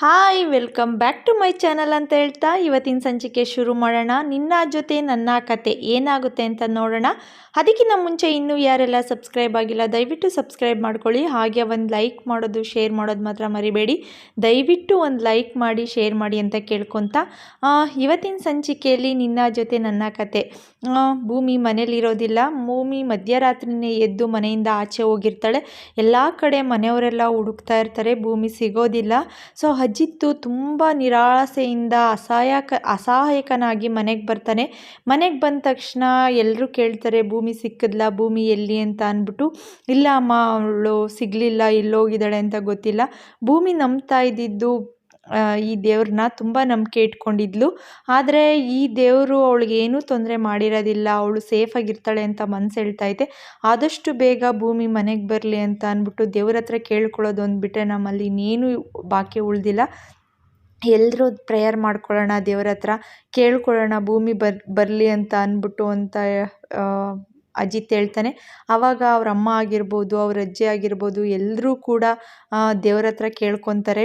Hi, welcome back to my channel ಅಂತ ಹೇಳ್ತಾ ಇವತ್ತಿನ ಸಂಚಿಕೆ ಶುರು ಮಾಡೋಣ. ನಿನ್ನ ಜೊತೆ ನನ್ನ ಕತೆ ಏನಾಗುತ್ತೆ ಅಂತ ನೋಡೋಣ. ಅದಕ್ಕಿಂತ ಮುಂಚೆ ಇನ್ನೂ ಯಾರೆಲ್ಲ ಸಬ್ಸ್ಕ್ರೈಬ್ ಆಗಿಲ್ಲ, ದಯವಿಟ್ಟು ಸಬ್ಸ್ಕ್ರೈಬ್ ಮಾಡ್ಕೊಳ್ಳಿ. ಹಾಗೆ ಒಂದು ಲೈಕ್ ಮಾಡೋದು, ಶೇರ್ ಮಾಡೋದು ಮಾತ್ರ ಮರಿಬೇಡಿ. ದಯವಿಟ್ಟು ಒಂದು ಲೈಕ್ ಮಾಡಿ, ಶೇರ್ ಮಾಡಿ ಅಂತ ಕೇಳ್ಕೊತ ಇವತ್ತಿನ ಸಂಚಿಕೆಯಲ್ಲಿ ನಿನ್ನ ಜೊತೆ ನನ್ನ ಕತೆ. ಭೂಮಿ ಮನೇಲಿರೋದಿಲ್ಲ ಭೂಮಿ ಮಧ್ಯರಾತ್ರಿನೇ ಎದ್ದು ಮನೆಯಿಂದ ಆಚೆ ಹೋಗಿರ್ತಾಳೆ. ಎಲ್ಲ ಕಡೆ ಮನೆಯವರೆಲ್ಲ ಹುಡುಕ್ತಾ ಇರ್ತಾರೆ. ಭೂಮಿ ಸಿಗೋದಿಲ್ಲ. ಸೊ ಅಜಿತ್ತು ತುಂಬ ನಿರಾಸೆಯಿಂದ ಅಸಹಾಯಕ, ಅಸಹಾಯಕನಾಗಿ ಮನೆಗೆ ಬರ್ತಾನೆ. ಮನೆಗೆ ಬಂದ ತಕ್ಷಣ ಎಲ್ಲರೂ ಕೇಳ್ತಾರೆ, ಭೂಮಿ ಸಿಕ್ಕಿದ್ಲ, ಭೂಮಿ ಎಲ್ಲಿ? ಅಂತ ಅಂದ್ಬಿಟ್ಟು, ಇಲ್ಲ ಅಮ್ಮ, ಅವಳು ಸಿಗಲಿಲ್ಲ ಎಲ್ಲೋಗಿದ್ದಾಳೆ ಅಂತ ಗೊತ್ತಿಲ್ಲ. ಭೂಮಿ ನಂಬ್ತಾ ಇದ್ದಿದ್ದು ಈ ದೇವ್ರನ್ನ ತುಂಬ ನಂಬಿಕೆ ಇಟ್ಕೊಂಡಿದ್ಲು. ಆದರೆ ಈ ದೇವರು ಅವಳಿಗೆ ತೊಂದರೆ ಮಾಡಿರೋದಿಲ್ಲ. ಅವಳು ಸೇಫಾಗಿರ್ತಾಳೆ ಅಂತ ಮನಸ್ಸು ಹೇಳ್ತಾ ಐತೆ ಆದಷ್ಟು ಬೇಗ ಭೂಮಿ ಮನೆಗೆ ಬರಲಿ ಅಂತ ಅಂದ್ಬಿಟ್ಟು ದೇವ್ರ ಹತ್ರ ಕೇಳ್ಕೊಳ್ಳೋದು ಅಂದ್ಬಿಟ್ರೆ ನಮ್ಮಲ್ಲಿ ಇನ್ನೇನು ಬಾಕಿ ಉಳಿದಿಲ್ಲ. ಎಲ್ಲರೂ ಪ್ರೇಯರ್ ಮಾಡ್ಕೊಳ್ಳೋಣ ದೇವ್ರ ಹತ್ರ. ಕೇಳ್ಕೊಳ್ಳೋಣ ಭೂಮಿ ಬರ್, ಬರಲಿ ಅಂತ ಅಂದ್ಬಿಟ್ಟು ಅಂತ ಅಜಿತ್ ಹೇಳ್ತಾನೆ. ಆವಾಗ ಅವ್ರ ಅಮ್ಮ ಆಗಿರ್ಬೋದು, ಅವ್ರ ಅಜ್ಜಿ ಆಗಿರ್ಬೋದು ಎಲ್ಲರೂ ಕೂಡ ದೇವ್ರ ಹತ್ರ ಕೇಳ್ಕೊತಾರೆ.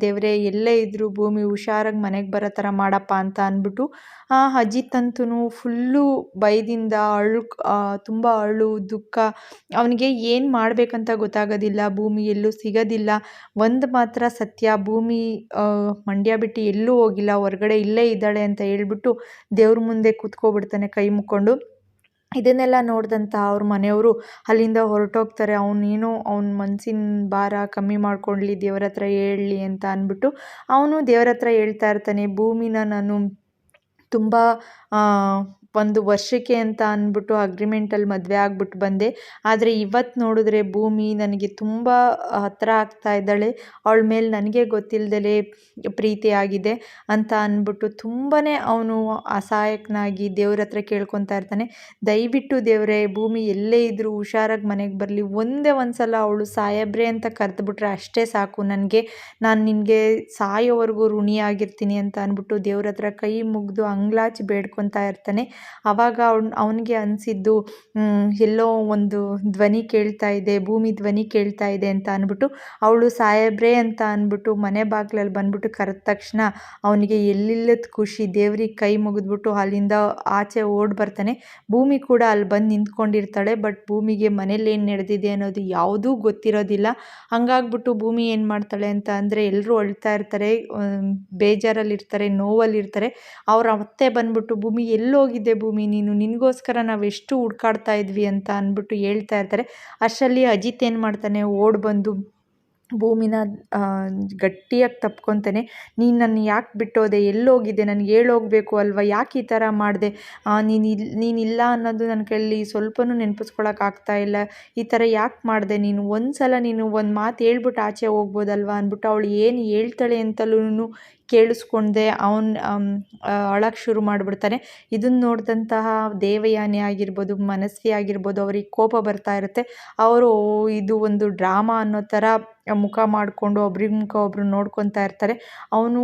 ದೇವರೇ, ಎಲ್ಲೇ ಇದ್ದರೂ ಭೂಮಿ ಹುಷಾರಾಗಿ ಮನೆಗೆ ಬರೋ ಥರ ಮಾಡಪ್ಪ ಅಂತ ಅಂದ್ಬಿಟ್ಟು, ಆ, ಅಜಿತ್ ಅಂತೂ ಫುಲ್ಲು ಭಯದಿಂದ ಅಳು ತುಂಬ ಅಳು, ದುಃಖ, ಅವನಿಗೆ ಏನು ಮಾಡಬೇಕಂತ ಗೊತ್ತಾಗೋದಿಲ್ಲ. ಭೂಮಿ ಎಲ್ಲೂ ಸಿಗೋದಿಲ್ಲ. ಒಂದು ಮಾತ್ರ ಸತ್ಯ, ಭೂಮಿ ಮಂಡ್ಯ ಬಿಟ್ಟು ಎಲ್ಲೂ ಹೋಗಿಲ್ಲ, ಹೊರಗಡೆ ಇಲ್ಲೇ ಇದ್ದಾಳೆ ಅಂತ ಹೇಳ್ಬಿಟ್ಟು ದೇವ್ರ ಮುಂದೆ ಕೂತ್ಕೊಬಿಡ್ತಾನೆ ಕೈ ಮುಕ್ಕೊಂಡು. ಇದನ್ನೆಲ್ಲ ನೋಡಿದಂಥ ಅವ್ರ ಮನೆಯವರು ಅಲ್ಲಿಂದ ಹೊರಟೋಗ್ತಾರೆ. ಅವನೇನೋ ಅವ್ನ ಮನಸ್ಸಿನ ಭಾರ ಕಮ್ಮಿ ಮಾಡ್ಕೊಳ್ಳಿ ದೇವ್ರ ಹತ್ರ ಹೇಳಲಿ ಅಂತ ಅಂದ್ಬಿಟ್ಟು ಅವನು ದೇವ್ರ ಹತ್ರ ಹೇಳ್ತಾ ಇರ್ತಾನೆ. ಭೂಮಿನ ನಾನು ತುಂಬ ಒಂದು ವರ್ಷಕ್ಕೆ ಅಂತ ಅಂದ್ಬಿಟ್ಟು ಅಗ್ರಿಮೆಂಟಲ್ಲಿ ಮದುವೆ ಆಗ್ಬಿಟ್ಟು ಬಂದೆ. ಆದರೆ ಇವತ್ತು ನೋಡಿದ್ರೆ ಭೂಮಿ ನನಗೆ ತುಂಬ ಹತ್ತಿರ ಆಗ್ತಾ ಇದ್ದಾಳೆ. ಅವಳ ಮೇಲೆ ನನಗೆ ಗೊತ್ತಿಲ್ಲದಲೇ ಪ್ರೀತಿ ಆಗಿದೆ ಅಂತ ಅಂದ್ಬಿಟ್ಟು ತುಂಬಾ ಅವನು ಅಸಹಾಯಕನಾಗಿ ದೇವ್ರ ಹತ್ರ ಕೇಳ್ಕೊತಾ ಇರ್ತಾನೆ. ದಯವಿಟ್ಟು ದೇವರೇ, ಭೂಮಿ ಎಲ್ಲೇ ಇದ್ದರೂ ಹುಷಾರಾಗಿ ಮನೆಗೆ ಬರಲಿ. ಒಂದೇ ಒಂದು ಸಲ ಅವಳು ಸಾಯಬ್ರೆ ಅಂತ ಕರೆದುಬಿಟ್ರೆ ಅಷ್ಟೇ ಸಾಕು ನನಗೆ. ನಾನು ನಿನಗೆ ಸಾಯೋವರೆಗೂ ಋಣಿಯಾಗಿರ್ತೀನಿ ಅಂತ ಅಂದ್ಬಿಟ್ಟು ದೇವ್ರ ಹತ್ರ ಕೈ ಮುಗಿದು ಅಂಗ್ಲಾಚಿ ಬೇಡ್ಕೊತಾ ಇರ್ತಾನೆ. ಆವಾಗ ಅವ್ನು, ಅವನಿಗೆ ಅನಿಸಿದ್ದು ಎಲ್ಲೋ ಒಂದು ಧ್ವನಿ ಕೇಳ್ತಾ ಇದೆ, ಭೂಮಿ ಧ್ವನಿ ಕೇಳ್ತಾ ಇದೆ ಅಂತ ಅಂದ್ಬಿಟ್ಟು ಅವಳು ಸಾಯಬ್ರೆ ಅಂತ ಅಂದ್ಬಿಟ್ಟು ಮನೆ ಬಾಗಿಲಲ್ಲಿ ಬಂದ್ಬಿಟ್ಟು ಕರೆದ ತಕ್ಷಣ ಅವನಿಗೆ ಎಲ್ಲಿಲ್ಲದ ಖುಷಿ, ದೇವ್ರಿಗೆ ಕೈ ಮುಗಿದ್ಬಿಟ್ಟು ಅಲ್ಲಿಂದ ಆಚೆ ಓಡಿ ಬರ್ತಾನೆ. ಭೂಮಿ ಕೂಡ ಅಲ್ಲಿ ಬಂದು ನಿಂತ್ಕೊಂಡಿರ್ತಾಳೆ, ಬಟ್ ಭೂಮಿಗೆ ಮನೇಲಿ ಏನು ನಡೆದಿದೆ ಅನ್ನೋದು ಯಾವುದೂ ಗೊತ್ತಿರೋದಿಲ್ಲ. ಹಂಗಾಗ್ಬಿಟ್ಟು ಭೂಮಿ ಏನು ಮಾಡ್ತಾಳೆ ಅಂತ ಅಂದರೆ ಎಲ್ಲರೂ ಅಳ್ತಾ ಇರ್ತಾರೆ ಬೇಜಾರಲ್ಲಿರ್ತಾರೆ, ನೋವಲ್ಲಿರ್ತಾರೆ. ಅವ್ರ ಅತ್ತೆ ಬಂದ್ಬಿಟ್ಟು ಭೂಮಿ ಎಲ್ಲೋಗಿದ್ದೆ ಭೂಮಿ, ನೀನು ನಿನಗೋಸ್ಕರ ನಾವು ಎಷ್ಟು ಹುಡ್ಕಾಡ್ತಾ ಇದ್ವಿ ಅಂತ ಅಂದ್ಬಿಟ್ಟು ಹೇಳ್ತಾ ಇರ್ತಾರೆ. ಅಷ್ಟರಲ್ಲಿ ಅಜಿತ್ ಏನು ಮಾಡ್ತಾನೆ, ಓಡ್ ಬಂದು ಭೂಮಿನ ಗಟ್ಟಿಯಾಗಿ ತಪ್ಕೊತಾನೆ. ನೀನು ನನ್ನ ಯಾಕೆ ಬಿಟ್ಟೋದೆ, ಎಲ್ಲೋಗಿದೆ, ನನಗೆ ಹೇಳೋಗ್ಬೇಕು ಅಲ್ವಾ, ಯಾಕೆ ಈ ಥರ ಮಾಡಿದೆ? ನೀನು ಇಲ್ಲಿ ನೀನಿಲ್ಲ ಅನ್ನೋದು ನನ್ನ ಕೈಯಲ್ಲಿ ಸ್ವಲ್ಪನೂ ನೆನಪಿಸ್ಕೊಳಕ್ಕೆ ಆಗ್ತಾ ಇಲ್ಲ. ಈ ಥರ ಯಾಕೆ ಮಾಡಿದೆ ನೀನು? ಒಂದು ಸಲ ನೀನು ಒಂದು ಮಾತು ಹೇಳ್ಬಿಟ್ಟು ಆಚೆ ಹೋಗ್ಬೋದಲ್ವಾ ಅಂದ್ಬಿಟ್ಟು ಅವಳು ಏನು ಹೇಳ್ತಾಳೆ ಅಂತಲೂ ಕೇಳಿಸ್ಕೊಂಡೆ ಅವನು ಅಳಕ್ಕೆ ಶುರು ಮಾಡಿಬಿಡ್ತಾನೆ. ಇದನ್ನು ನೋಡಿದಂತಹ ದೇವಯಾನಿ ಆಗಿರ್ಬೋದು, ಮನಸ್ವಿ ಆಗಿರ್ಬೋದು, ಅವ್ರಿಗೆ ಕೋಪ ಬರ್ತಾ ಇರುತ್ತೆ. ಅವರು ಇದು ಒಂದು ಡ್ರಾಮಾ ಅನ್ನೋ ಥರ ಮುಖ ಮಾಡಿಕೊಂಡು ಒಬ್ರಿಗೆ ಮುಖ ಒಬ್ರು ನೋಡ್ಕೊತಾ ಇರ್ತಾರೆ. ಅವನು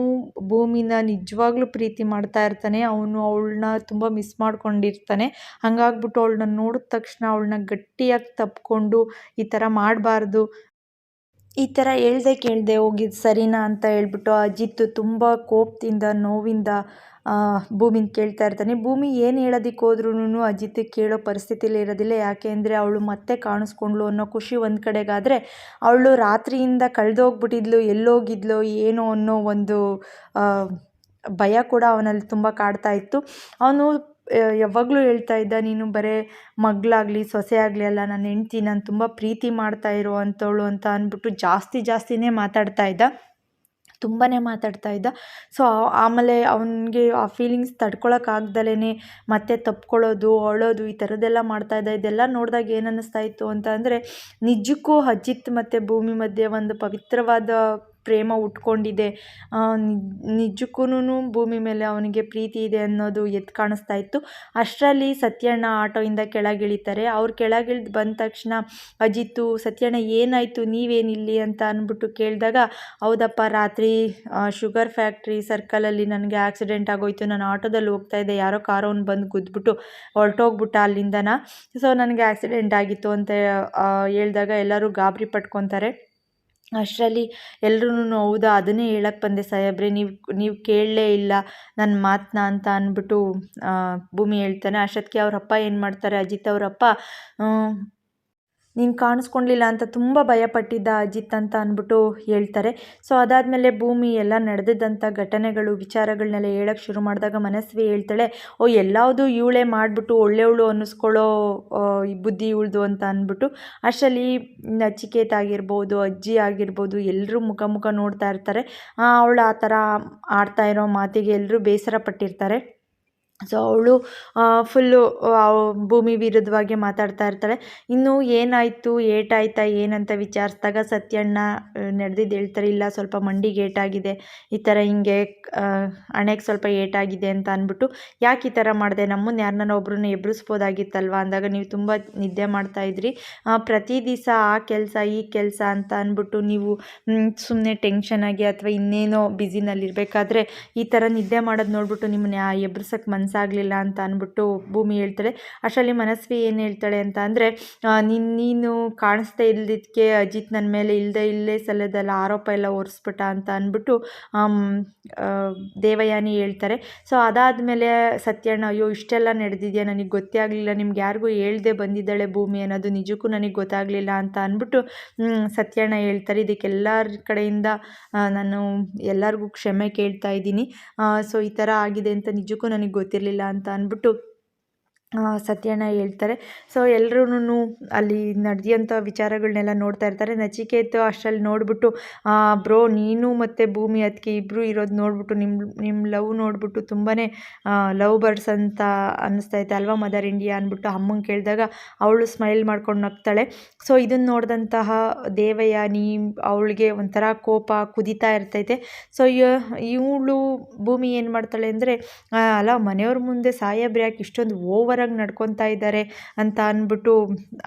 ಭೂಮಿನ ನಿಜವಾಗ್ಲೂ ಪ್ರೀತಿ ಮಾಡ್ತಾ ಇರ್ತಾನೆ. ಅವನು ಅವಳನ್ನ ತುಂಬ ಮಿಸ್ ಮಾಡ್ಕೊಂಡಿರ್ತಾನೆ. ಹಂಗಾಗ್ಬಿಟ್ಟು ಅವಳನ್ನ ನೋಡಿದ ತಕ್ಷಣ ಅವಳನ್ನ ಗಟ್ಟಿಯಾಗಿ ತಪ್ಪಿಕೊಂಡು ಈ ಥರ ಮಾಡಬಾರ್ದು. ಈ ಥರ ಹೇಳ್ದೆ ಕೇಳದೆ ಹೋಗಿದ್ದು ಸರಿನಾ ಅಂತ ಹೇಳ್ಬಿಟ್ಟು ಅಜಿತ್ ತುಂಬ ಕೋಪದಿಂದ, ನೋವಿಂದ ಭೂಮಿನ ಕೇಳ್ತಾ ಇರ್ತಾನೆ. ಭೂಮಿ ಏನು ಹೇಳೋದಕ್ಕೆ ಹೋದ್ರೂ ಅಜಿತ್ ಕೇಳೋ ಪರಿಸ್ಥಿತಿಲಿ ಇರೋದಿಲ್ಲ. ಯಾಕೆ ಅಂದರೆ ಅವಳು ಮತ್ತೆ ಕಾಣಿಸ್ಕೊಂಡ್ಳು ಅನ್ನೋ ಖುಷಿ ಒಂದು ಕಡೆಗಾದರೆ ಅವಳು ರಾತ್ರಿಯಿಂದ ಕಳೆದೋಗ್ಬಿಟ್ಟಿದ್ಲು, ಎಲ್ಲೋಗಿದ್ಲು, ಏನೋ ಅನ್ನೋ ಒಂದು ಭಯ ಕೂಡ ಅವನಲ್ಲಿ ತುಂಬ ಕಾಡ್ತಾ ಇತ್ತು. ಅವನು ಯಾವಾಗಲೂ ಹೇಳ್ತಾ ಇದ್ದ, ನೀನು ಬರೇ ಮಗಳಾಗಲಿ ಸೊಸೆ ಆಗಲಿ ಅಲ್ಲ, ನನ್ನ ಹೆಂಡ್ತಿ, ನಾನು ತುಂಬ ಪ್ರೀತಿ ಮಾಡ್ತಾ ಇರೋ ಅಂಥವಳು ಅಂತ ಅಂದ್ಬಿಟ್ಟು ಜಾಸ್ತಿ ಜಾಸ್ತಿನೇ ಮಾತಾಡ್ತಾ ಇದ್ದ. ತುಂಬಾ ಮಾತಾಡ್ತಾ ಇದ್ದ. ಸೊ ಆಮೇಲೆ ಅವನಿಗೆ ಆ ಫೀಲಿಂಗ್ಸ್ ತಡ್ಕೊಳಕ್ಕಾಗ್ದಲೇ ಮತ್ತೆ ತಪ್ಕೊಳ್ಳೋದು ಅಳೋದು, ಈ ಥರದ್ದೆಲ್ಲ ಮಾಡ್ತಾ ಇದ್ದ. ಇದೆಲ್ಲ ನೋಡಿದಾಗ ಏನು ಅನ್ನಿಸ್ತಾ ಇತ್ತು ಅಂತ ಅಂದರೆ, ನಿಜಕ್ಕೂ ಅಜಿತ್ ಮತ್ತು ಭೂಮಿ ಮಧ್ಯೆ ಒಂದು ಪವಿತ್ರವಾದ ಪ್ರೇಮ ಉಟ್ಕೊಂಡಿದೆ. ನಿಜಕ್ಕೂ ಭೂಮಿ ಮೇಲೆ ಅವನಿಗೆ ಪ್ರೀತಿ ಇದೆ ಅನ್ನೋದು ಎದ್ದು ಕಾಣಿಸ್ತಾ ಇತ್ತು. ಅಷ್ಟರಲ್ಲಿ ಸತ್ಯಣ್ಣ ಆಟೋಯಿಂದ ಕೆಳಗಿಳಿತಾರೆ. ಅವ್ರು ಕೆಳಗಿಳಿದು ಬಂದ ತಕ್ಷಣ, ಅಜಿತ್ತು, ಸತ್ಯಣ್ಣ ಏನಾಯಿತು? ನೀವೇನಿಲ್ಲಿ? ಅಂತ ಅಂದ್ಬಿಟ್ಟು ಕೇಳಿದಾಗ, ಹೌದಪ್ಪ, ರಾತ್ರಿ ಶುಗರ್ ಫ್ಯಾಕ್ಟ್ರಿ ಸರ್ಕಲಲ್ಲಿ ನನಗೆ ಆಕ್ಸಿಡೆಂಟ್ ಆಗೋಯ್ತು. ನಾನು ಆಟೋದಲ್ಲಿ ಹೋಗ್ತಾ ಇದ್ದೆ. ಯಾರೋ ಕಾರೋನ್ ಬಂದು ಗುದ್ದುಬಿಟ್ಟು ಹೊರಟೋಗ್ಬಿಟ್ಟ ಅಲ್ಲಿಂದನ? ಸೊ, ನನಗೆ ಆಕ್ಸಿಡೆಂಟ್ ಆಗಿತ್ತು ಅಂತ ಹೇಳಿದಾಗ ಎಲ್ಲರೂ ಗಾಬರಿ ಪಟ್ಕೊತಾರೆ. ಅಷ್ಟರಲ್ಲಿ ಎಲ್ರೂ ಹೌದಾ, ಅದನ್ನೇ ಹೇಳಕ್ಕೆ ಬಂದೆ, ಸಾಹೇಬ್ರೆ, ನೀವು ನೀವು ಕೇಳಲೇ ಇಲ್ಲ ನನ್ನ ಮಾತನ್ನ ಅಂತ ಅಂದ್ಬಿಟ್ಟು ಭೂಮಿ ಹೇಳ್ತಾನೆ ಅಷ್ಟೊತ್ತಿಗೆ ಅವರಪ್ಪ ಏನು ಮಾಡ್ತಾರೆ, ಅಜಿತ್ ಅವ್ರ ಅಪ್ಪ ನೀನು ಕಾಣಿಸ್ಕೊಳ್ಲಿಲ್ಲ ಅಂತ ತುಂಬ ಭಯಪಟ್ಟಿದ್ದ ಅಜಿತ್ ಅಂತ ಅಂದ್ಬಿಟ್ಟು ಹೇಳ್ತಾರೆ. ಸೊ ಅದಾದಮೇಲೆ ಭೂಮಿ ಎಲ್ಲ ನಡೆದಿದ್ದಂಥ ಘಟನೆಗಳು ವಿಚಾರಗಳನ್ನೆಲ್ಲ ಹೇಳೋಕ್ಕೆ ಶುರು ಮಾಡಿದಾಗ ಮನಸ್ವಿ ಹೇಳ್ತಾಳೆ, ಓ, ಎಲ್ಲಾವುದು ಇವಳೇ ಮಾಡಿಬಿಟ್ಟು ಒಳ್ಳೆಯವಳು ಅನ್ನಿಸ್ಕೊಳ್ಳೋ ಬುದ್ಧಿ ಇವಳ್ದು ಅಂತ ಅಂದ್ಬಿಟ್ಟು ಅಷ್ಟರಲ್ಲಿ ನಚಿಕೇತ್ ಆಗಿರ್ಬೋದು, ಅಜ್ಜಿ ಆಗಿರ್ಬೋದು ಎಲ್ಲರೂ ಮುಖ ಮುಖ ನೋಡ್ತಾ ಇರ್ತಾರೆ. ಅವಳು ಆ ಥರ ಆಡ್ತಾ ಇರೋ ಮಾತಿಗೆ ಎಲ್ಲರೂ ಬೇಸರ ಪಟ್ಟಿರ್ತಾರೆ. ಸೊ ಅವಳು ಫುಲ್ಲು ಭೂಮಿ ವಿರುದ್ಧವಾಗಿ ಮಾತಾಡ್ತಾ ಇರ್ತಾಳೆ. ಇನ್ನು ಏನಾಯಿತು, ಏಟಾಯ್ತಾ, ಏನಂತ ವಿಚಾರಿಸಿದಾಗ ಸತ್ಯಣ್ಣ ನಡೆದಿದ್ದು ಹೇಳ್ತಾರೆ, ಇಲ್ಲ, ಸ್ವಲ್ಪ ಮಂಡಿಗೆ ಏಟಾಗಿದೆ. ಈ ಥರ ಹಿಂಗೆ ಹಣೆಗೆ ಸ್ವಲ್ಪ ಏಟಾಗಿದೆ ಅಂತ ಅಂದ್ಬಿಟ್ಟು, ಯಾಕೆ ಈ ಥರ ಮಾಡಿದೆ? ನಮ್ಮನ್ನು ಯಾರನ್ನ ಒಬ್ರನ್ನ ಎಬ್ರಿಸ್ಬೋದಾಗಿತ್ತಲ್ವ? ಅಂದಾಗ, ನೀವು ತುಂಬ ನಿದ್ದೆ ಮಾಡ್ತಾ ಇದ್ರಿ. ಪ್ರತಿ ದಿವಸ ಆ ಕೆಲಸ, ಈ ಕೆಲಸ ಅಂತ ಅಂದ್ಬಿಟ್ಟು ನೀವು ಸುಮ್ಮನೆ ಟೆನ್ಷನಾಗಿ ಅಥವಾ ಇನ್ನೇನೋ ಬ್ಯುಸಿನಲ್ಲಿರಬೇಕಾದ್ರೆ ಈ ಥರ ನಿದ್ದೆ ಮಾಡೋದು ನೋಡ್ಬಿಟ್ಟು ನಿಮ್ಮನ್ನ ಎಬ್ಬರ್ಸಕ್ಕೆ ಮನ್ಸು ಮನಸ್ಸಾಗಲಿಲ್ಲ ಅಂತ ಅಂದ್ಬಿಟ್ಟು ಭೂಮಿ ಹೇಳ್ತಾಳೆ. ಅಷ್ಟರಲ್ಲಿ ಮನಸ್ವಿ ಏನು ಹೇಳ್ತಾಳೆ ಅಂತ ಅಂದರೆ ನೀನು ನೀನು ಕಾಣಿಸ್ತಾ ಇಲ್ಲದಿದ್ದಕ್ಕೆ ಅಜಿತ್ ನನ್ನ ಮೇಲೆ ಇಲ್ಲದೆ ಇಲ್ಲೇ ಸಲ್ಲದಲ್ಲ ಆರೋಪ ಎಲ್ಲ ಒರೆಸ್ಬಿಟ್ಟ ಅಂತ ಅಂದ್ಬಿಟ್ಟು ದೇವಯಾನಿ ಹೇಳ್ತಾರೆ. ಸೊ ಅದಾದಮೇಲೆ ಸತ್ಯಣ್ಣ, ಅಯ್ಯೋ, ಇಷ್ಟೆಲ್ಲ ನಡೆದಿದೆಯಾ? ನನಗೆ ಗೊತ್ತೇ ಆಗಲಿಲ್ಲ ನಿಮ್ಗೆ ಯಾರಿಗೂ ಹೇಳ್ದೆ ಬಂದಿದ್ದಾಳೆ ಭೂಮಿ ಅನ್ನೋದು ನಿಜಕ್ಕೂ ನನಗೆ ಗೊತ್ತಾಗಲಿಲ್ಲ ಅಂತ ಅಂದ್ಬಿಟ್ಟು ಸತ್ಯಣ್ಣ ಹೇಳ್ತಾರೆ. ಇದಕ್ಕೆಲ್ಲರ ಕಡೆಯಿಂದ ನಾನು ಎಲ್ಲರಿಗೂ ಕ್ಷಮೆ ಕೇಳ್ತಾ ಇದ್ದೀನಿ. ಸೊ ಈ ಥರ ಆಗಿದೆ ಅಂತ ನಿಜಕ್ಕೂ ನನಗೆ ಗೊತ್ತಿಲ್ಲ. ಇರಲಿಲ್ಲ ಅಂತ ಅಂದ್ಬಿಟ್ಟು ಸತ್ಯಣ್ಣ ಹೇಳ್ತಾರೆ. ಸೊ ಎಲ್ರೂ ಅಲ್ಲಿ ನಡೆದಿಯಂಥ ವಿಚಾರಗಳನ್ನೆಲ್ಲ ನೋಡ್ತಾ ಇರ್ತಾರೆ. ನಚಿಕೇತು ಅಷ್ಟರಲ್ಲಿ ನೋಡಿಬಿಟ್ಟು ಬ್ರೋ, ನೀನು ಮತ್ತು ಭೂಮಿ ಅದಕ್ಕೆ ಇಬ್ಬರು ಇರೋದು ನೋಡಿಬಿಟ್ಟು ನಿಮ್ಮ ನಿಮ್ಮ ಲವ್ ನೋಡಿಬಿಟ್ಟು ತುಂಬಾ ಲವ್ ಬರ್ಡ್ಸ್ ಅಂತ ಅನ್ನಿಸ್ತೈತೆ ಅಲ್ವಾ, ಮದರ್ ಇಂಡಿಯಾ? ಅಂದ್ಬಿಟ್ಟು ಅಮ್ಮಂಗೆ ಕೇಳಿದಾಗ ಅವಳು ಸ್ಮೈಲ್ ಮಾಡ್ಕೊಂಡು ನಗ್ತಾಳೆ. ಸೊ ಇದನ್ನು ನೋಡಿದಂತಹ ದೇವಯಾನಿ ಅವಳಿಗೆ ಒಂಥರ ಕೋಪ ಕುದಿತಾ ಇರ್ತೈತೆ. ಸೊ ಇವಳು ಭೂಮಿ ಏನು ಮಾಡ್ತಾಳೆ ಅಂದರೆ ಅಲ್ಲ, ಮನೆಯವ್ರ ಮುಂದೆ ಸಾಹೇಬ್ರು ಯಾಕೆ ಇಷ್ಟೊಂದು ಓವರ್ ಆಗಿ ನಡ್ಕೊತಾ ಇದ್ದಾರೆ ಅಂತ ಅಂದ್ಬಿಟ್ಟು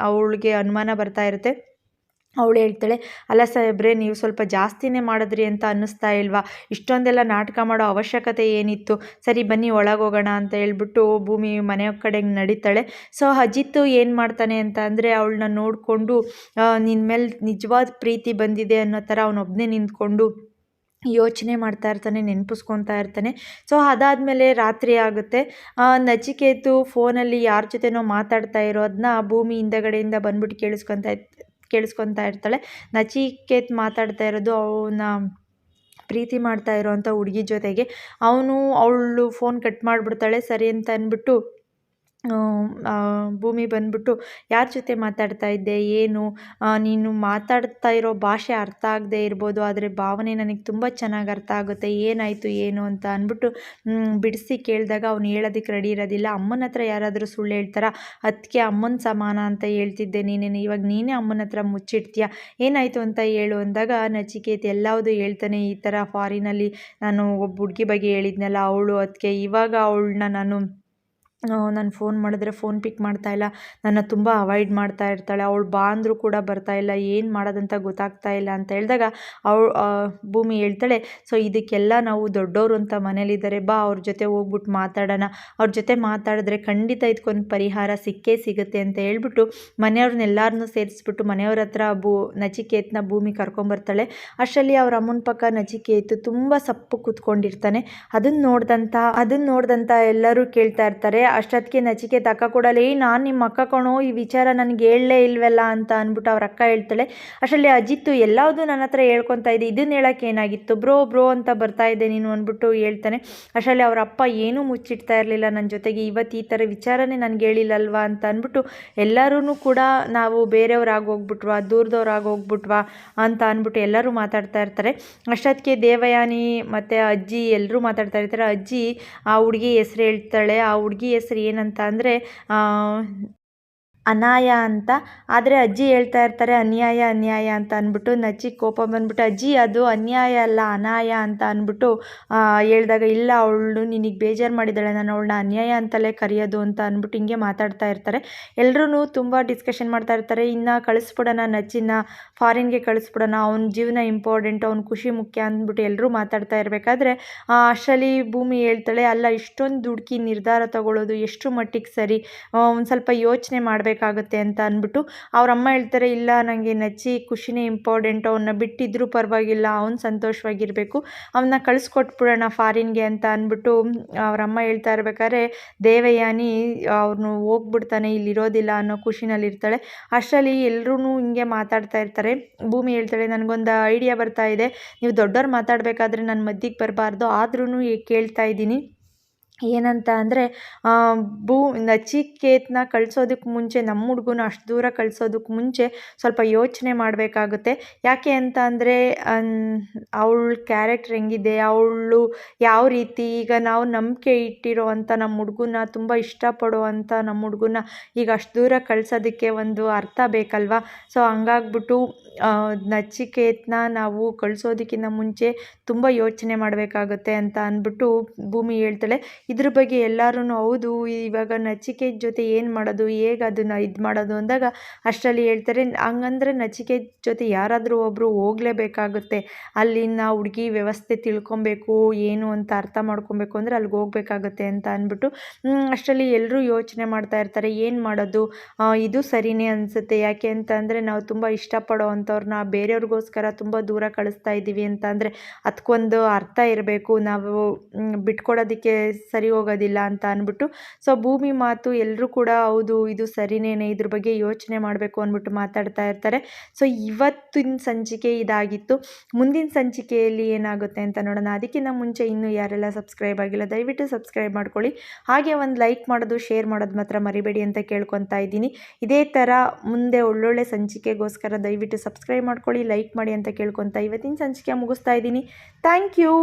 ಅವಳಿಗೆ ಅನುಮಾನ ಬರ್ತಾ ಇರುತ್ತೆ. ಅವಳು ಹೇಳ್ತಾಳೆ, ಅಲ್ಲ ಸಾಹೇಬ್ರೆ, ನೀವು ಸ್ವಲ್ಪ ಜಾಸ್ತಿನೇ ಮಾಡಿದ್ರಿ ಅಂತ ಅನ್ನಿಸ್ತಾ ಇಲ್ವಾ? ಇಷ್ಟೊಂದೆಲ್ಲ ನಾಟಕ ಮಾಡೋ ಅವಶ್ಯಕತೆ ಏನಿತ್ತು? ಸರಿ, ಬನ್ನಿ ಒಳಗೋಗೋಣ ಅಂತ ಹೇಳ್ಬಿಟ್ಟು ಭೂಮಿ ಮನೆಯ ಕಡೆಗೆ ನಡೀತಾಳೆ. ಸೊ ಅಜಿತ್ ಏನು ಮಾಡ್ತಾನೆ ಅಂತ ಅಂದರೆ ಅವಳನ್ನ ನೋಡಿಕೊಂಡು ನಿನ್ನ ಮೇಲೆ ನಿಜವಾದ ಪ್ರೀತಿ ಬಂದಿದೆ ಅನ್ನೋ ಥರ ಅವನೊಬ್ಬನೇ ನಿಂತ್ಕೊಂಡು ಯೋಚನೆ ಮಾಡ್ತಾ ಇರ್ತಾನೆ, ನೆನಪಿಸ್ಕೊತಾ ಇರ್ತಾನೆ. ಸೊ ಅದಾದಮೇಲೆ ರಾತ್ರಿ ಆಗುತ್ತೆ. ನಚಿಕೇತು ಫೋನಲ್ಲಿ ಯಾರ ಜೊತೆನೋ ಮಾತಾಡ್ತಾ ಇರೋದನ್ನ ಭೂಮಿ ಹಿಂದಗಡೆಯಿಂದ ಬಂದ್ಬಿಟ್ಟು ಕೇಳಿಸ್ಕೊತಾ ಕೇಳಿಸ್ಕೊತಾ ಇರ್ತಾಳೆ. ನಚಿಕೇತ್ ಮಾತಾಡ್ತಾ ಇರೋದು ಅವನ ಪ್ರೀತಿ ಮಾಡ್ತಾ ಇರೋವಂಥ ಹುಡುಗಿ ಜೊತೆಗೆ. ಅವನು ಅವಳು ಫೋನ್ ಕಟ್ ಮಾಡಿಬಿಡ್ತಾಳೆ. ಸರಿ ಅಂತ ಅಂದ್ಬಿಟ್ಟು ಭೂಮಿ ಬಂದ್ಬಿಟ್ಟು ಯಾರ ಜೊತೆ ಮಾತಾಡ್ತಾ ಇದ್ದೆ, ಏನು ನೀನು ಮಾತಾಡ್ತಾ ಇರೋ ಭಾಷೆ ಅರ್ಥ ಆಗದೆ ಇರ್ಬೋದು, ಆದರೆ ಭಾವನೆ ನನಗೆ ತುಂಬ ಚೆನ್ನಾಗಿ ಅರ್ಥ ಆಗುತ್ತೆ, ಏನಾಯಿತು, ಏನು ಅಂತ ಅಂದ್ಬಿಟ್ಟು ಬಿಡಿಸಿ ಕೇಳಿದಾಗ ಅವ್ನು ಹೇಳೋದಕ್ಕೆ ರೆಡಿ ಇರೋದಿಲ್ಲ. ಅಮ್ಮನ ಹತ್ರ ಯಾರಾದರೂ ಸುಳ್ಳು ಹೇಳ್ತಾರ? ಅದಕ್ಕೆ ಅಮ್ಮನ ಸಮಾನ ಅಂತ ಹೇಳ್ತಿದ್ದೆ ನೀನೇನು ಇವಾಗ ನೀನೇ ಅಮ್ಮನ ಹತ್ರ ಮುಚ್ಚಿಡ್ತೀಯ? ಏನಾಯಿತು ಅಂತ ಹೇಳು ಅಂದಾಗ ನಚಿಕೇತ್ ಎಲ್ಲವುದು ಹೇಳ್ತಾನೆ, ಈ ಥರ ಫಾರಿನಲ್ಲಿ ನಾನು ಒಬ್ಬ ಹುಡುಗಿ ಬಗ್ಗೆ ಹೇಳಿದ್ನಲ್ಲ, ಅವಳು ಅದಕ್ಕೆ ಇವಾಗ ಅವಳನ್ನ ನಾನು ನಾನು ಫೋನ್ ಮಾಡಿದ್ರೆ ಫೋನ್ ಪಿಕ್ ಮಾಡ್ತಾ ಇಲ್ಲ. ನನ್ನ ತುಂಬ ಅವಾಯ್ಡ್ ಮಾಡ್ತಾ ಇರ್ತಾಳೆ. ಅವಳು ಬಾ ಅಂದರೂ ಕೂಡ ಬರ್ತಾ ಇಲ್ಲ. ಏನು ಮಾಡೋದಂತ ಗೊತ್ತಾಗ್ತಾ ಇಲ್ಲ ಅಂತ ಹೇಳಿದಾಗ ಅವಳು ಭೂಮಿ ಹೇಳ್ತಾಳೆ ಸೊ ಇದಕ್ಕೆಲ್ಲ ನಾವು ದೊಡ್ಡವರು ಅಂತ ಮನೇಲಿದ್ದಾರೆ. ಬಾ, ಅವ್ರ ಜೊತೆ ಹೋಗ್ಬಿಟ್ಟು ಮಾತಾಡೋಣ. ಅವ್ರ ಜೊತೆ ಮಾತಾಡಿದ್ರೆ ಖಂಡಿತ ಇದಕ್ಕೊಂದು ಪರಿಹಾರ ಸಿಕ್ಕೇ ಸಿಗುತ್ತೆ ಅಂತ ಹೇಳ್ಬಿಟ್ಟು ಮನೆಯವ್ರನ್ನೆಲ್ಲರನ್ನೂ ಸೇರಿಸ್ಬಿಟ್ಟು ಮನೆಯವ್ರ ಹತ್ರ ಭೂ, ನಚಿಕೇತ್ನ ಭೂಮಿ ಕರ್ಕೊಂಬರ್ತಾಳೆ ಅಷ್ಟರಲ್ಲಿ ಅವ್ರ ಅಮ್ಮನ ಪಕ್ಕ ನಚಿಕೇತು ತುಂಬ ಸಪ್ಪು ಕೂತ್ಕೊಂಡಿರ್ತಾನೆ. ಅದನ್ನು ನೋಡ್ದಂಥ ಅದನ್ನು ನೋಡ್ದಂಥ ಎಲ್ಲರೂ ಕೇಳ್ತಾ ಇರ್ತಾರೆ. ಅಷ್ಟೊತ್ತಿಗೆ ನಚಿಕೇತ ಅಕ್ಕ ಕೂಡಲೇ ನಾನು ನಿಮ್ಮ ಅಕ್ಕ ಕಣೋ, ಈ ವಿಚಾರ ನನಗೆ ಹೇಳಲೇ ಇಲ್ವಲ್ಲ ಅಂತ ಅಂದ್ಬಿಟ್ಟು ಅವ್ರ ಅಕ್ಕ ಹೇಳ್ತಾಳೆ. ಅಷ್ಟರಲ್ಲಿ ಅಜಿತ್ತು ಎಲ್ಲವೂ ನನ್ನ ಹತ್ರ ಹೇಳ್ಕೊತಾ ಇದೆ ಇದನ್ನ ಹೇಳೋಕ್ಕೆ ಏನಾಗಿತ್ತು? ಬ್ರೋ ಬ್ರೋ ಅಂತ ಬರ್ತಾ ಇದೆ ನೀನು ಅಂದ್ಬಿಟ್ಟು ಹೇಳ್ತಾನೆ. ಅಷ್ಟರಲ್ಲಿ ಅವ್ರ ಅಪ್ಪ ಏನೂ ಮುಚ್ಚಿಡ್ತಾ ಇರಲಿಲ್ಲ. ನನ್ನ ಜೊತೆಗೆ ಇವತ್ತು ಈ ಥರ ವಿಚಾರನೇ ನನಗೆ ಹೇಳಿಲ್ಲಲ್ವಾ ಅಂತ ಅಂದ್ಬಿಟ್ಟು ಎಲ್ಲರೂ ಕೂಡ ನಾವು ಬೇರೆಯವ್ರಾಗಿ ಹೋಗ್ಬಿಟ್ವಾ ದೂರದವ್ರಾಗಿ ಹೋಗ್ಬಿಟ್ವಾ ಅಂತ ಅಂದ್ಬಿಟ್ಟು ಎಲ್ಲರೂ ಮಾತಾಡ್ತಾ ಇರ್ತಾರೆ. ಅಷ್ಟೊತ್ತಿಗೆ ದೇವಯಾನಿ ಮತ್ತು ಅಜ್ಜಿ ಎಲ್ಲರೂ ಮಾತಾಡ್ತಾ ಇರ್ತಾರೆ. ಅಜ್ಜಿ ಆ ಹುಡುಗಿ ಹೆಸ್ರು ಹೇಳ್ತಾಳೆ. ಆ ಹುಡುಗಿ ಹೆಸ್ರು ಏನಂತ ಅಂದರೆ ಅನಾಯ ಅಂತ. ಆದರೆ ಅಜ್ಜಿ ಹೇಳ್ತಾ ಇರ್ತಾರೆ, ಅನ್ಯಾಯ ಅನ್ಯಾಯ ಅಂತ ಅಂದ್ಬಿಟ್ಟು ನಚ್ಚಿ ಕೋಪ ಬಂದ್ಬಿಟ್ಟು, ಅಜ್ಜಿ, ಅದು ಅನ್ಯಾಯ ಅಲ್ಲ, ಅನಾಯ ಅಂತ ಅಂದ್ಬಿಟ್ಟು ಹೇಳಿದಾಗ, ಇಲ್ಲ, ಅವಳು ನಿನಗೆ ಬೇಜಾರು ಮಾಡಿದ್ದಾಳೆ, ನಾನು ಅವಳನ್ನ ಅನ್ಯಾಯ ಅಂತಲೇ ಕರೆಯೋದು ಅಂತ ಅಂದ್ಬಿಟ್ಟು ಹಿಂಗೆ ಮಾತಾಡ್ತಾ ಇರ್ತಾರೆ. ಎಲ್ಲರೂ ತುಂಬ ಡಿಸ್ಕಷನ್ ಮಾಡ್ತಾ ಇರ್ತಾರೆ. ಇನ್ನು ಕಳಿಸ್ಬಿಡೋಣ ನಚ್ಚಿನ ಫಾರಿನ್ಗೆ ಕಳಿಸ್ಬಿಡೋಣ, ಅವ್ನ ಜೀವನ ಇಂಪಾರ್ಟೆಂಟ್ ಅವ್ನ ಖುಷಿ ಮುಖ್ಯ ಅಂದ್ಬಿಟ್ಟು ಎಲ್ಲರೂ ಮಾತಾಡ್ತಾ ಇರಬೇಕಾದ್ರೆ ಅಷ್ಟರಲ್ಲಿ ಭೂಮಿ ಹೇಳ್ತಾಳೆ, ಅಲ್ಲ, ಇಷ್ಟೊಂದು ದುಡ್ಕಿ ನಿರ್ಧಾರ ತಗೊಳ್ಳೋದು ಎಷ್ಟು ಮಟ್ಟಿಗೆ ಸರಿ? ಒಂದು ಸ್ವಲ್ಪ ಯೋಚನೆ ಮಾಡಬೇಕು ಮಾಡಬೇಕಾಗುತ್ತೆ ಅಂತ ಅಂದ್ಬಿಟ್ಟು ಅವ್ರ ಅಮ್ಮ ಹೇಳ್ತಾರೆ, ಇಲ್ಲ ನನಗೆ ನಚ್ಚಿ ಖುಷಿನೇ ಇಂಪಾರ್ಟೆಂಟ್ ಅವನ್ನ ಬಿಟ್ಟಿದ್ರೂ ಪರವಾಗಿಲ್ಲ, ಅವ್ನು ಸಂತೋಷವಾಗಿರಬೇಕು ಅವನ್ನ ಕಳಿಸ್ಕೊಟ್ಬಿಡೋಣ ಫಾರಿನ್ಗೆ ಅಂತ ಅಂದ್ಬಿಟ್ಟು ಅವ್ರ ಅಮ್ಮ ಹೇಳ್ತಾ ಇರ್ಬೇಕಾದ್ರೆ, ದೇವಯಾನಿ ಅವ್ರನ್ನು ಹೋಗ್ಬಿಡ್ತಾನೆ, ಇಲ್ಲಿರೋದಿಲ್ಲ ಅನ್ನೋ ಖುಷಿನಲ್ಲಿರ್ತಾಳೆ ಅಷ್ಟರಲ್ಲಿ ಎಲ್ಲರೂ ಹಿಂಗೆ ಮಾತಾಡ್ತಾ ಇರ್ತಾರೆ. ಭೂಮಿ ಹೇಳ್ತಾಳೆ, ನನಗೊಂದು ಐಡಿಯಾ ಬರ್ತಾ ಇದೆ, ನೀವು ದೊಡ್ಡವ್ರು ಮಾತಾಡಬೇಕಾದ್ರೆ ನನ್ನ ಮದ್ದಿಗೆ ಬರಬಾರ್ದು ಆದ್ರೂ ಕೇಳ್ತಾ ಇದ್ದೀನಿ. ಏನಂತ ಅಂದರೆ ಭೂ, ನಚಿಕೇತನ ಕಳಿಸೋದಕ್ಕೆ ಮುಂಚೆ ನಮ್ಮ ಹುಡುಗನ ಅಷ್ಟು ದೂರ ಕಳಿಸೋದಕ್ಕೆ ಮುಂಚೆ ಸ್ವಲ್ಪ ಯೋಚನೆ ಮಾಡಬೇಕಾಗುತ್ತೆ. ಯಾಕೆ ಅಂತ ಅಂದರೆ ಅವಳ ಕ್ಯಾರೆಕ್ಟ್ರ್ ಹೆಂಗಿದೆ, ಅವಳು ಯಾವ ರೀತಿ, ಈಗ ನಾವು ನಂಬಿಕೆ ಇಟ್ಟಿರೋ ಅಂಥ ನಮ್ಮ ಹುಡುಗನ, ತುಂಬ ಇಷ್ಟಪಡುವಂಥ ನಮ್ಮ ಹುಡುಗನ ಈಗ ಅಷ್ಟು ದೂರ ಕಳ್ಸೋದಕ್ಕೆ ಒಂದು ಅರ್ಥ ಬೇಕಲ್ವಾ? ಸೊ ಹಂಗಾಗ್ಬಿಟ್ಟು ನಚಿಕೇತನ ನಾವು ಕಳಿಸೋದಕ್ಕಿಂತ ಮುಂಚೆ ತುಂಬ ಯೋಚನೆ ಮಾಡಬೇಕಾಗುತ್ತೆ ಅಂತ ಅಂದ್ಬಿಟ್ಟು ಭೂಮಿ ಹೇಳ್ತಾಳೆ. ಇದ್ರ ಬಗ್ಗೆ ಎಲ್ಲರೂ ಹೌದು, ಇವಾಗ ನಚಿಕೇತ್ ಜೊತೆ ಏನು ಮಾಡೋದು, ಹೇಗೆ ಅದನ್ನು ಇದು ಮಾಡೋದು ಅಂದಾಗ ಅಷ್ಟರಲ್ಲಿ ಹೇಳ್ತಾರೆ, ಹಂಗಂದ್ರೆ ನಚಿಕೇತ್ ಜೊತೆ ಯಾರಾದರೂ ಒಬ್ಬರು ಹೋಗಲೇಬೇಕಾಗುತ್ತೆ. ಅಲ್ಲಿನ ಹುಡುಗಿ ವ್ಯವಸ್ಥೆ ತಿಳ್ಕೊಬೇಕು, ಏನು ಅಂತ ಅರ್ಥ ಮಾಡ್ಕೊಬೇಕು ಅಂದರೆ ಅಲ್ಲಿಗೆ ಹೋಗಬೇಕಾಗುತ್ತೆ ಅಂತ ಅಂದ್ಬಿಟ್ಟು ಅಷ್ಟರಲ್ಲಿ ಎಲ್ಲರೂ ಯೋಚನೆ ಮಾಡ್ತಾ ಇರ್ತಾರೆ, ಏನು ಮಾಡೋದು ಇದು ಸರಿಯೇ ಅನಿಸುತ್ತೆ, ಯಾಕೆ ಅಂತ ಅಂದರೆ ನಾವು ತುಂಬ ಇಷ್ಟಪಡೋ ಅಂಥವ್ರನ್ನ ಬೇರೆಯವ್ರಿಗೋಸ್ಕರ ತುಂಬ ದೂರ ಕಳಿಸ್ತಾ ಇದ್ದೀವಿ ಅಂತ ಅಂದರೆ ಅದಕ್ಕೊಂದು ಅರ್ಥ ಇರಬೇಕು. ನಾವು ಬಿಟ್ಕೊಡೋದಕ್ಕೆ ಸರಿ ಹೋಗೋದಿಲ್ಲ ಅಂತ ಅಂದ್ಬಿಟ್ಟು. ಸೊ, ಭೂಮಿ ಮಾತು ಎಲ್ಲರೂ ಕೂಡ ಹೌದು, ಇದು ಸರಿನೇನೆ, ಇದ್ರ ಬಗ್ಗೆ ಯೋಚನೆ ಮಾಡಬೇಕು ಅಂದ್ಬಿಟ್ಟು ಮಾತಾಡ್ತಾ ಇರ್ತಾರೆ. ಸೊ, ಇವತ್ತಿನ ಸಂಚಿಕೆ ಇದಾಗಿತ್ತು. ಮುಂದಿನ ಸಂಚಿಕೆಯಲ್ಲಿ ಏನಾಗುತ್ತೆ ಅಂತ ನೋಡೋಣ. ಅದಕ್ಕಿಂತ ಮುಂಚೆ ಇನ್ನೂ ಯಾರೆಲ್ಲ ಸಬ್ಸ್ಕ್ರೈಬ್ ಆಗಿಲ್ಲ, ದಯವಿಟ್ಟು ಸಬ್ಸ್ಕ್ರೈಬ್ ಮಾಡ್ಕೊಳ್ಳಿ. ಹಾಗೆ ಒಂದು ಲೈಕ್ ಮಾಡೋದು, ಶೇರ್ ಮಾಡೋದು ಮಾತ್ರ ಮರಿಬೇಡಿ ಅಂತ ಕೇಳ್ಕೊತಾ ಇದ್ದೀನಿ. ಇದೇ ಥರ ಮುಂದೆ ಒಳ್ಳೊಳ್ಳೆ ಸಂಚಿಕೆಗೋಸ್ಕರ ದಯವಿಟ್ಟು ಸಬ್ಸ್ಕ್ರೈಬ್ ಮಾಡ್ಕೊಳ್ಳಿ ಲೈಕ್ ಮಾಡಿ ಅಂತ ಕೇಳ್ಕೊತಾ ಇವತ್ತಿನ ಸಂಚಿಕೆ ಮುಗಿಸ್ತಾ ಇದ್ದೀನಿ. Thank you